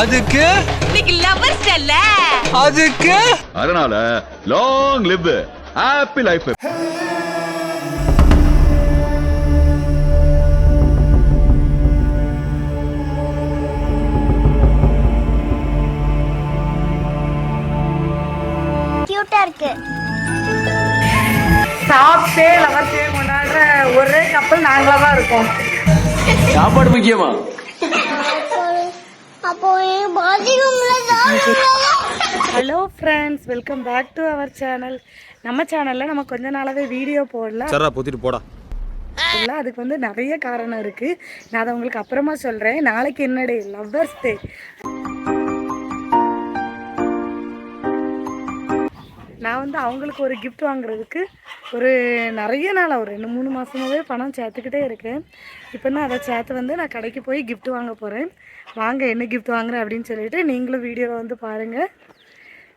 அதுக்கு? இன்னைக்கு லவர்ஸ் அல்ல அதுக்கு? அதனால லாங் லிவ் ஹாப்பி லைஃப் கியூட்டா இருக்கு. சாப்பிட்டே லவர் டே கொண்டாடுற ஒரே கப்பல் நாங்களா தான் இருக்கோம். சாப்பாடு முக்கியமா? Hello friends welcome back to our channel நம்ம சேனலில் நம்ம கொஞ்ச நாளாவே வீடியோ போடல சரா பொத்திட்டு போடா. இல்ல, அதுக்கு வந்து நிறைய காரணம் இருக்கு. நான் அதை உங்களுக்கு அப்புறமா சொல்றேன். நாளைக்கு என்னடே லவ்வர்ஸ் டே நான் வந்து அவங்களுக்கு ஒரு gift வாங்குறதுக்கு ஒரு நிறைய நாளாக ஒரு ரெண்டு மூணு மாதமாகவே பணம் சேர்த்துக்கிட்டே இருக்கேன். இப்போ தான் அதை சேர்த்து வந்து நான் கடைக்கு போய் gift வாங்க போகிறேன் வாங்க என்ன gift வாங்குறேன் அப்படின்னு சொல்லிட்டு நீங்களும் வீடியோவை வந்து பாருங்கள்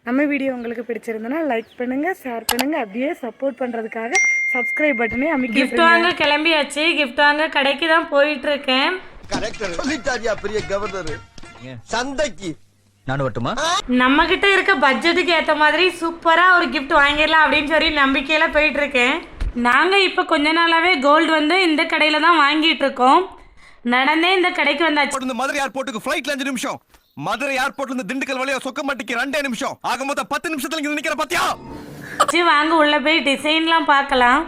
நம்ம வீடியோ உங்களுக்கு பிடிச்சிருந்தனா லைக் பண்ணுங்கள் ஷேர் பண்ணுங்கள் அப்படியே சப்போர்ட் பண்ணுறதுக்காக சப்ஸ்கிரைப் பட்டனே அமைக்கி கிஃப்ட் வாங்க கிளம்பியாச்சு. கிஃப்ட் வாங்க கடைக்கு தான் போயிட்டு இருக்கேன். கரெக்டர் பெரிய கவர்னர் சந்தைக்கு. நான் வரட்டுமா? நம்ம கிட்ட இருக்க பட்ஜெட்டுக்கு ஏத்த மாதிரி சூப்பரா ஒரு gift வாங்கிடலாம் அப்படின்னு சொல்லி நம்பிக்கையில போயிட்டு இருக்கேன் நாங்க இப்ப கொஞ்ச நாளாவே கோல்டு வந்து இந்த கடையில தான் வாங்கிட்டு இருக்கோம். நடந்தே இந்த கடைக்கு வந்தாச்சு. இருந்து மதுரை ஏர்போர்ட்டுக்கு ஃபிளைட்ல அஞ்சு நிமிஷம். மதுரை ஏர்போர்ட்ல இருந்து திண்டுக்கல் வழியா சொக்கமாட்டிக்கு ரெண்டே நிமிஷம். ஆக மொத்தம் பத்து நிமிஷத்துல இங்க நிக்கிற பாத்தியா? சரி, வாங்க உள்ள போய் டிசைன்லாம் பார்க்கலாம்.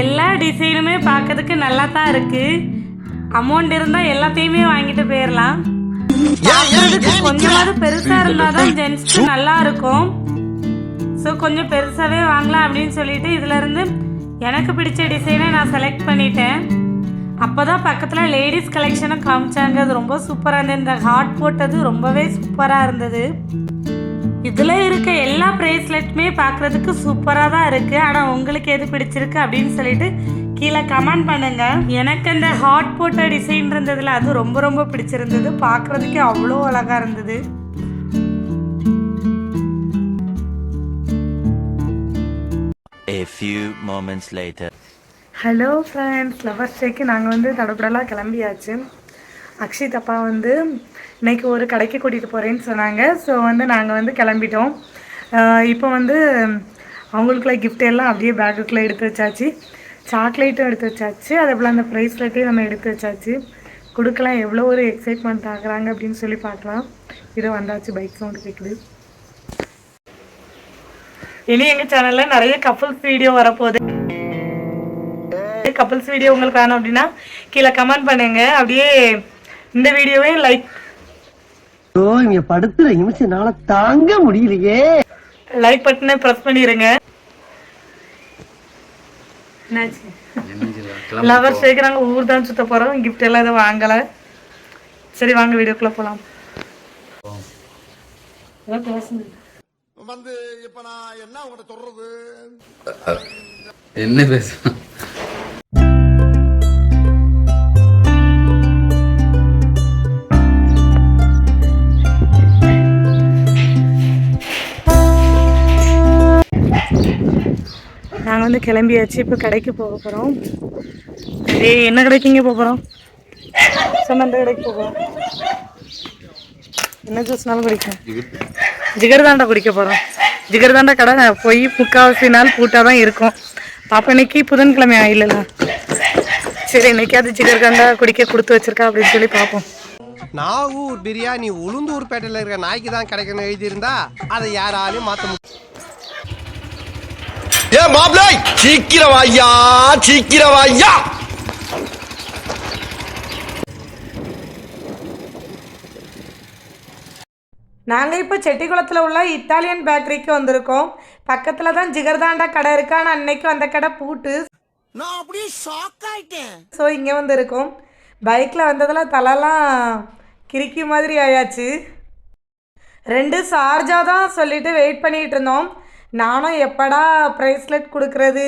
எல்லா டிசைனுமே பார்க்கறதுக்கு நல்லா தான் இருக்கு. அமௌண்ட் இருந்தால் எல்லாத்தையுமே வாங்கிட்டு போயிடலாம் பார்க்கறதுக்கு கொஞ்சமாவது பெருசா இருந்தாதான் ஜென்ஸ்க்கு நல்லா இருக்கும் ஸோ கொஞ்சம் பெருசாவே வாங்கலாம் அப்படின்னு சொல்லிட்டு இதுல இருந்து எனக்கு பிடிச்ச டிசைனை நான் செலக்ட் பண்ணிட்டேன். அப்போதான் பக்கத்தில் லேடிஸ் கலெக்ஷனும் காமிச்சாங்க. அது ரொம்ப சூப்பராக இருந்தது. இந்த ஹாட் போட்டது ரொம்பவே சூப்பராக இருந்தது. இதுல இருக்க எல்லா பிரேஸ்லெட்டுமே பார்க்கறதுக்கு சூப்பரா தான் இருக்கு. ஆனா உங்களுக்கு எது பிடிச்சிருக்கு அப்படின்னு சொல்லிட்டு கீழே கமெண்ட் பண்ணுங்க. எனக்கு அந்த ஹாட் போட்ட டிசைன் இருந்ததுல அது ரொம்ப ரொம்ப பிடிச்சிருந்தது. பார்க்கறதுக்கே அவ்வளோ அழகா இருந்தது. A few moments later. Hello friends lovers டேக்கு நாங்கள் வந்து தடப்படலாம் கிளம்பியாச்சு. அக்ஷித் அப்பா வந்து இன்னைக்கு ஒரு கடைக்கு கூட்டிகிட்டு போகிறேன்னு சொன்னாங்க. ஸோ வந்து நாங்கள் வந்து கிளம்பிட்டோம். இப்போ வந்து அவங்களுக்குள்ள கிஃப்ட் எல்லாம் அப்படியே பேக்குக்குள்ளே எடுத்து வச்சாச்சு. சாக்லேட்டும் எடுத்து வச்சாச்சு. அதே போல் அந்த ப்ரைஸ்லெட்டையும் நம்ம எடுத்து வச்சாச்சு. கொடுக்கலாம். எவ்வளோ ஒரு எக்ஸைட்மெண்ட் ஆகுறாங்க அப்படின்னு சொல்லி பார்க்கலாம். இதோ வந்தாச்சு. பைக் சவுண்டு கேட்குது இனி எங்கள் சேனலில் நிறைய கப்புள்ஸ் வீடியோ வரப்போகுது. கப்புள்ஸ் வீடியோ உங்களுக்கு வேணும் அப்படின்னா கீழே கமெண்ட் பண்ணுங்க. அப்படியே இந்த வீடியோவையும் லைக் ஓ இங்க படுத்துற நிமிஷம்னால தாங்க முடியலையே. லைக் பட்டனை ப்ரெஸ் பண்ணிடுங்க என்னாச்சு? லவர் சேர்க்குறாங்க ஊர் தான் சுத்த போகிறோம் கிஃப்ட் எல்லாம் எதுவும் வாங்கலை. சரி வாங்க வீடியோக்குள்ளே பேசுங்க. வந்து இப்ப நான் என்ன உங்கள்ட்ட சொல்றது? என்ன பேச நாங்கள் வந்து கிளம்பியாச்சு இப்போ கடைக்கு போக போகிறோம் ஏய் என்ன கடைக்கு இங்கே போக போகிறோம் சமந்த கடைக்கு போகிறோம் என்ன ஜூஸ்னாலும் குடிக்கும் ஜிகர்தாண்டா குடிக்க போகிறோம் ஜிகர்தாண்டா கடை போய் முக்கால்வாசி நாள் பூட்டாக தான் இருக்கும். பாப்பா இன்னைக்கு புதன்கிழமை இல்லைல்ல சரி இன்னைக்காவது ஜிகர்தாண்டா குடிக்க கொடுத்து வச்சிருக்கா அப்படின்னு சொல்லி பார்ப்போம் நாகூர் பிரியாணி உளுந்தூர் பேட்டையில் இருக்கிற நாய்க்கு தான் கிடைக்கணும் எழுதியிருந்தா அதை யாராலையும் மாற்ற முடியும் ஏ மாப்ளை சீக்கிரம் ஐயா சீக்கிரம் ஐயா நாங்கள் இப்போ செட்டிக்குளத்தில் உள்ள இத்தாலியன் பேக்கரிக்கு வந்திருக்கோம். பக்கத்தில் தான் ஜிகர்தாண்டா கடை இருக்கு. ஆனால் அன்னைக்கு அந்த கடை பூட்டு. நான் அப்படியே ஷாக் ஆயிட்டேன். ஸோ இங்கே வந்து இருக்கோம் பைக்கில் வந்ததில் தலைலாம் கிறுக்கி மாதிரி ஆயாச்சு. ரெண்டு சார்ஜாக தான் சொல்லிட்டு வெயிட் பண்ணிட்டு இருந்தோம். நானும் எப்படா ப்ரைஸ்லெட் கொடுக்கறது?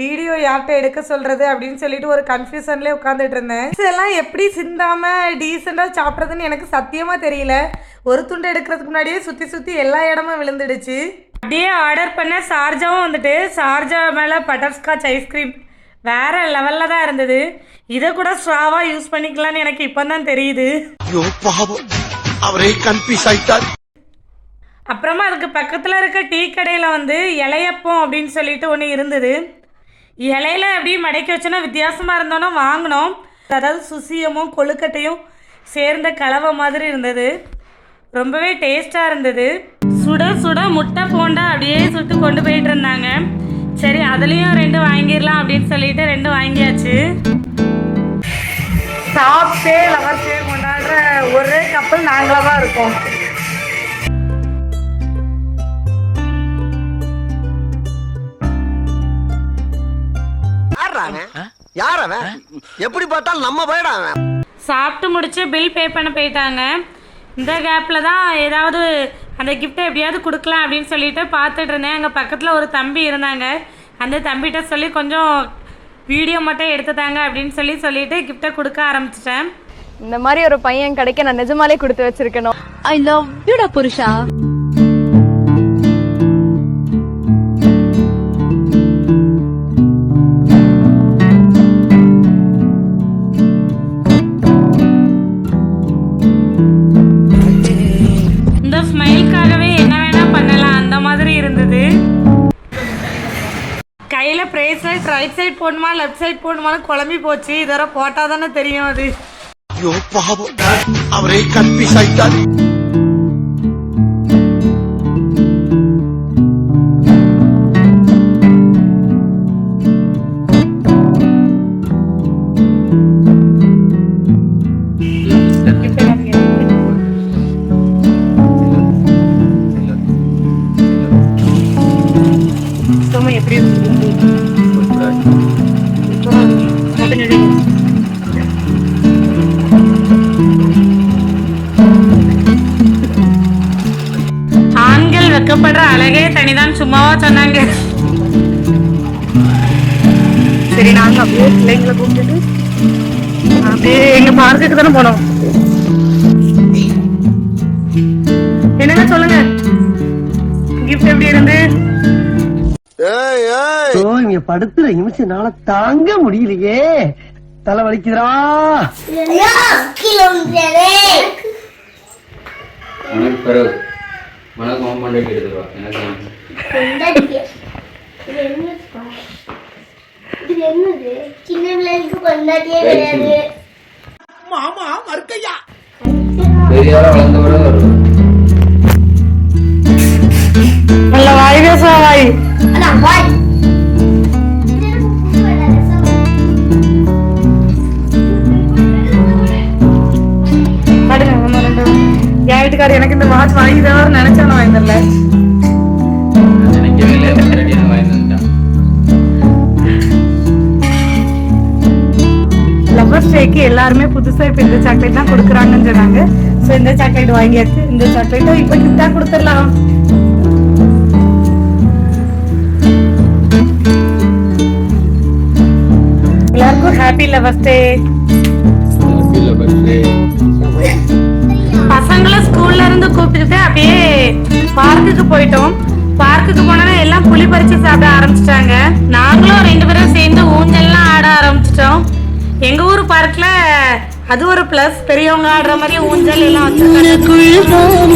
வீடியோ யார்கிட்ட எடுக்க சொல்கிறது அப்படின்னு சொல்லிட்டு ஒரு கன்ஃபியூஷன்லேயே உட்காந்துட்டு இருந்தேன். இதெல்லாம் எப்படி சிந்தாமல் டீசெண்டாக சாப்பிட்றதுன்னு எனக்கு சத்தியமாக தெரியல. ஒரு துண்டு எடுக்கிறதுக்கு முன்னாடியே சுற்றி சுற்றி எல்லா இடமும் விழுந்துடுச்சு. அப்படியே ஆர்டர் பண்ண சார்ஜாவும் வந்துட்டு சார்ஜா மேலே பட்டர்ஸ்காட்ச் ஐஸ்கிரீம் வேற லெவலில் தான் இருந்தது. இதை கூட ஸ்ட்ராவாக யூஸ் பண்ணிக்கலாம்னு எனக்கு இப்போ தான் தெரியுது அவரே கன்ஃபியூஸ் ஆயிட்டார். அப்புறமா அதுக்கு பக்கத்தில் இருக்க டீ கடையில் வந்து இலையப்பம் அப்படின்னு சொல்லிட்டு ஒன்று இருந்தது. இலையில அப்படியே மடக்கி வச்சோன்னா வித்தியாசமாக இருந்தோன்னா வாங்கினோம். அதாவது சுசியமும் கொழுக்கட்டையும் சேர்ந்த கலவை மாதிரி இருந்தது. ரொம்பவே டேஸ்ட்டாக இருந்தது. சுட சுட முட்டை போண்டா அப்படியே சுட்டு கொண்டு போயிட்டு இருந்தாங்க. சரி அதுலேயும் ரெண்டு வாங்கிடலாம் அப்படின்னு சொல்லிட்டு ரெண்டு வாங்கியாச்சு. சாப்பிட்டே லவர்ஸே கொண்டாடுற ஒரே கப்பல் நாங்களாக தான் இருக்கோம். யார் அவன்? எப்படி பார்த்தாலும் நம்ம போயிடா அவன். சாப்பிட்டு முடிச்சு பில் பே பண்ண போயிட்டாங்க. இந்த கேப்பில் தான் ஏதாவது அந்த கிஃப்ட்டை எப்படியாவது கொடுக்கலாம் அப்படின்னு சொல்லிட்டு பார்த்துட்டு இருந்தேன். அங்கே பக்கத்தில் ஒரு தம்பி இருந்தாங்க. அந்த தம்பிகிட்ட சொல்லி கொஞ்சம் வீடியோ மட்டும் எடுத்துட்டாங்க அப்படின்னு சொல்லி சொல்லிட்டு கிஃப்ட்டை கொடுக்க ஆரம்பிச்சிட்டேன். இந்த மாதிரி ஒரு பையன் கிடைக்க நான் நிஜமாலே கொடுத்து வச்சிருக்கணும். ஐ லவ் யூடா புருஷா. ப்ரேஸ்லெட் ரைட் சைடு போடணுமா லெஃப்ட் சைடு போடணுமான்னு குழம்பி போச்சு. இதோட போட்டால் தானே தெரியும் அது. ஐயோ பாவம். அவரே கன்ஃபியூஸ் ஆயிட்டார். எப்படி சொன்னாங்க. சரி நாங்க அப்படியே பிள்ளைங்களை கூப்பிட்டுட்டு அப்படியே எங்க பார்க்குக்கு தானே போனோம். என்னங்க சொல்லுங்க? கிஃப்ட் எப்படி இருந்து? ஏய் ஏய். இங்க படுத்துற நிமிஷம்னால தாங்க முடியலையே. தலை உனக்கு பிறகு. எடுத்துருவா எனக்கு சின்ன பிள்ளைகளுக்கு கொண்டாடியே கிடையாது. பெரியவரை வளர்ந்த விட வருவா நல்ல வாய் பேச வாய். என் வீட்டுக்காரர் எனக்கு இந்த வாட்ச் வாங்கி தருவார் நினைச்சா நான் லவ்வர்ஸ் டேக்கு எல்லாருமே புதுசா இப்ப இந்த சாக்லேட் தான் கொடுக்குறாங்கன்னு சொன்னாங்க. ஸோ இந்த சாக்லேட் வாங்கியாச்சு. இந்த சாக்லேட்டும் இப்போ கிஃப்டா கொடுத்துடலாம். எல்லாருக்கும் ஹாப்பி லவ்வர்ஸ் டே பசங்களை ஸ்கூல்ல இருந்து கூப்பிட்டுக்கிட்டு அப்படியே பார்க்குக்கு போயிட்டோம். பார்க்குக்கு போனா எல்லாம் புளி பறிச்சு சாப்பிட ஆரம்பிச்சிட்டாங்க. நாங்களும் ரெண்டு பேரும் சேர்ந்து ஊஞ்சல்லாம் ஆட ஆரம்பிச்சிட்டோம். எங்க ஊர் பார்க்ல அது ஒரு பிளஸ் பெரியவங்க ஆடுற மாதிரி ஊஞ்சல் எல்லாம் வச்சிருக்காங்க.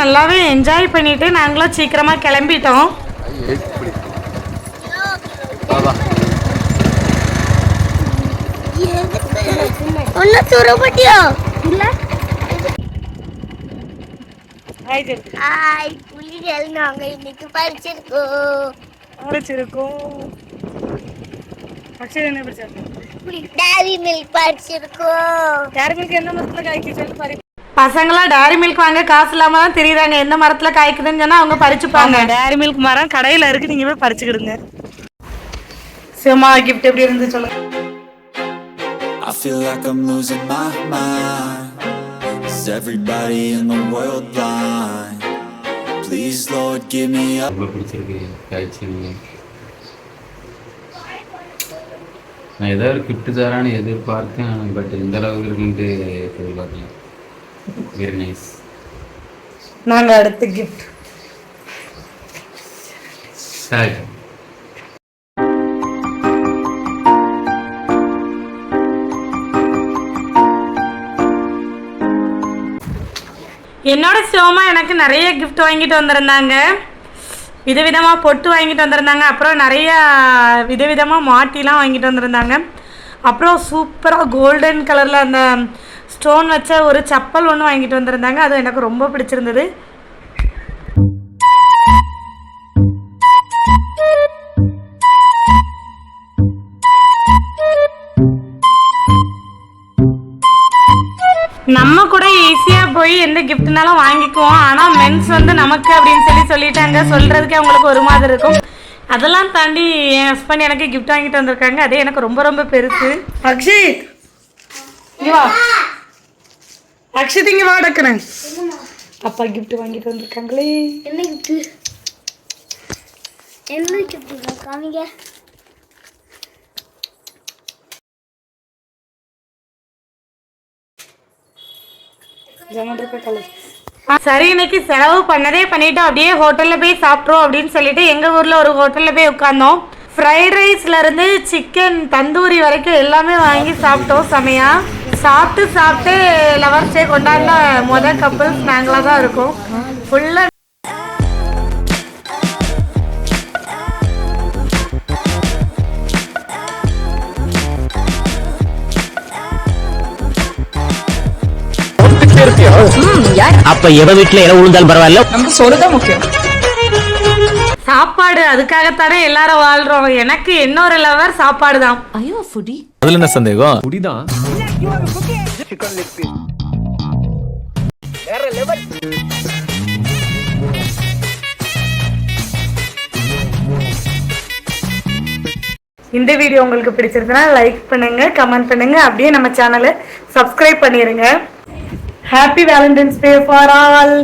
நல்லாவே என்ஜாய் பண்ணிட்டு நாங்களும் சீக்கிரமா கிளம்பிட்டோம். புலிகள் நாங்க இன்னைக்கு பறிச்சிருக்கோம் பிடிச்சிருக்கும். அக்ஷய் என்ன பிடிச்சிருக்கும்? டாரி மில்க் படிச்சிருக்கோம். டேரி மில்க் எந்த மரத்துல காய்க்கு சொல்லி பாரு பசங்களா டேரி மில்க் வாங்க காசு இல்லாம தான் தெரியுறாங்க. எந்த மரத்துல காய்க்குதுன்னு சொன்னா அவங்க பறிச்சுப்பாங்க. டேரி மில்க் மரம் கடையில இருக்கு. நீங்க போய் பறிச்சுக்கிடுங்க. சிவமா கிஃப்ட் எப்படி இருந்து சொல்லுங்க. I feel like I'm losing my mind. Is everybody in the world blind? Please, Lord, give me up. ரொம்ப பிடிச்சிருக்கு காய்ச்சி நான் ஏதோ ஒரு கிஃப்ட் தரான்னு எதிர்பார்த்தேன் பட் இந்த அளவுக்கு இருக்குன்ட்டு எதிர்பார்க்கல. வெரி நைஸ் நாங்க அடுத்த கிஃப்ட் சார் என்னோட சிவமா எனக்கு நிறைய கிஃப்ட் வாங்கிட்டு வந்திருந்தாங்க. விதவிதமாக பொட்டு வாங்கிட்டு வந்திருந்தாங்க. அப்புறம் நிறைய விதவிதமாக மாட்டிலாம் வாங்கிட்டு வந்திருந்தாங்க. அப்புறம் சூப்பராக கோல்டன் கலரில் அந்த ஸ்டோன் வச்ச ஒரு செப்பல் ஒன்று வாங்கிட்டு வந்திருந்தாங்க. அது எனக்கு ரொம்ப பிடிச்சிருந்தது. நம்ம கூட ஈஸியாக போய் எந்த கிஃப்ட்னாலும் வாங்கிக்குவோம். ஆனால் மென்ஸ் வந்து நமக்கு அப்படின்னு சொல்லி சொல்லிட்டாங்க. சொல்கிறதுக்கே அவங்களுக்கு ஒரு மாதிரி இருக்கும். அதெல்லாம் தாண்டி என் ஹஸ்பண்ட் எனக்கு கிஃப்ட் வாங்கிட்டு வந்திருக்காங்க. அதே எனக்கு ரொம்ப ரொம்ப பெருசு. அக்ஷித். அக்ஷித் இங்க வா டக்குனு அப்பா கிஃப்ட் வாங்கிட்டு வந்திருக்காங்களே. என்ன கிஃப்ட் என்ன கிஃப்ட் காமிங்க? சரி இன்னைக்கு செலவு பண்ணதே பண்ணிட்டோம். அப்படியே ஹோட்டலில் போய் சாப்பிட்றோம் அப்படின்னு சொல்லிட்டு எங்கள் ஊரில் ஒரு ஹோட்டலில் போய் உட்காந்தோம் ஃப்ரைட் ரைஸ்லேருந்து சிக்கன் தந்தூரி வரைக்கும் எல்லாமே வாங்கி சாப்பிட்டோம் செமையா. சாப்பிட்டு சாப்பிட்டு லவர்ஸ் டே கொண்டாடின மொதல் கப்புள்ஸ் நாங்களாக தான் இருக்கோம். ஃபுல்லாக அப்ப எவ வீட்டுல எவ விழுந்தாலும் பரவாயில்ல. நமக்கு சொல்லுதான் முக்கியம். சாப்பாடு அதுக்காகத்தானே எல்லாரும் வாழ்றோம். எனக்கு இன்னொரு லவர் சாப்பாடு தான் ஐயோ ஃபுடி அதுல என்ன சந்தேகம்? குடிதான் இந்த வீடியோ உங்களுக்கு பிடிச்சிருந்தனா லைக் பண்ணுங்க கமெண்ட் பண்ணுங்க. அப்படியே நம்ம சேனலை சப்ஸ்கிரைப் பண்ணிருங்க. Happy Valentine's day for all